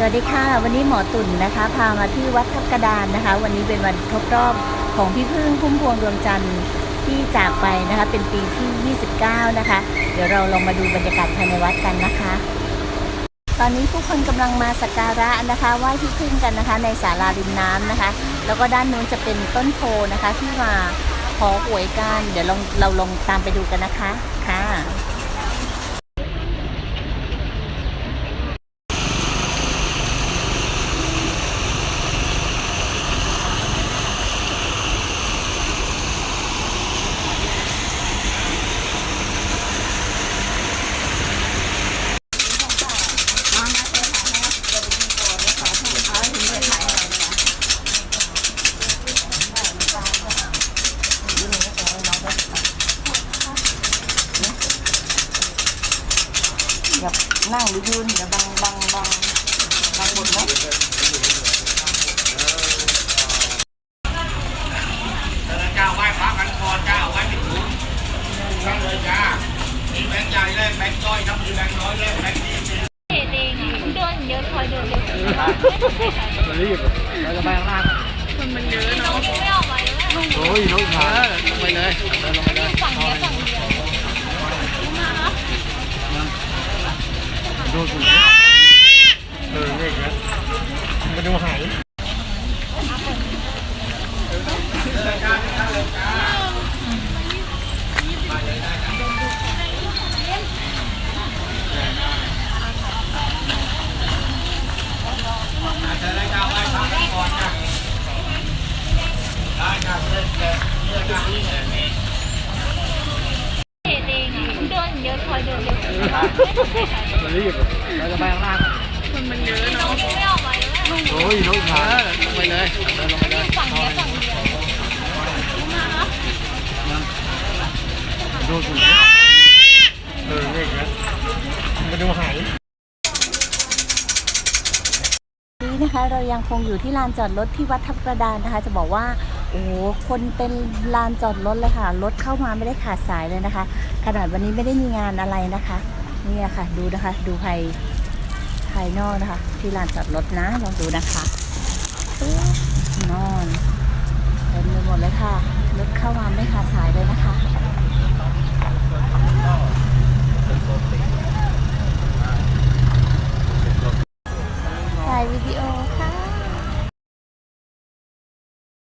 สวัสดีค่ะ วันนี้หมอตุ่นนะคะ พามาที่วัดทับกระดานนะคะ วันนี้เป็นวันครบรอบของพี่พึ่งพุ่มพวงดวงจันทร์ที่จากไปนะคะ เป็นปีที่ 29 นะคะ เดี๋ยวเราลองมาดูบรรยากาศภายในวัดกันนะคะ ตอนนี้ผู้คนกำลังมาสักการะนะคะไหว้พี่พึ่งกันนะคะ ในศาลาริมน้ำนะคะ แล้วก็ด้านนู้นจะเป็นต้นโพนะคะที่มาขอหวยกัน เดี๋ยวลองเราลองตามไปดูกันนะคะค่ะ อย่านั่งหรือยืนอย่าบังบังบังบังหมดนะเจ้าไหว้พระกันก่อนเจ้าไหว้ไม่ถูกนั่งเลยจ้ามีแบงค์ใหญ่แลกแบงค์ย่อยน้ำมีแบงค์น้อยแลกแบงค์ยี่สิบเด็กเองเดินเยอะคอยเดินเยอะรีบเราจะไปข้างล่างคนมันเยอะเนาะไม่ออกมาเลยโอ้ยรถมาลงไปเลยเดินลงไปเลยฝั่งเนี้ย ดูสิเออเลขนะมาดูหายเชิญเลยเจ้าไหว้พระ นเยอะรีบเราจะไปข้างล่างคนมันเยอะเนาะไม่ออกมาเลยโอ้ยรถมาลงไปเลยเดินลงไปเลยฝั่งนี้ฝั่งเดียวดูสิเออเลขนะมาดูหายนี้นะคะเรายังคงอยู่ที่ลานจอดรถที่วัดทับกระดานนะคะ จะบอกว่าโอ้คนเป็นลานจอดรถเลยค่ะรถเข้ามาไม่ได้ขาดสายเลยนะคะขนาดวันนี้ไม่ได้มีงานอะไรนะคะ นี่ค่ะ ดูนะคะ ดูภายภายนอกนะคะ ที่ลานจอดรถนะ ลองดูนะคะนอนเต็มไปหมดเลยค่ะรถเข้ามาไม่ขาดสายเลยนะคะ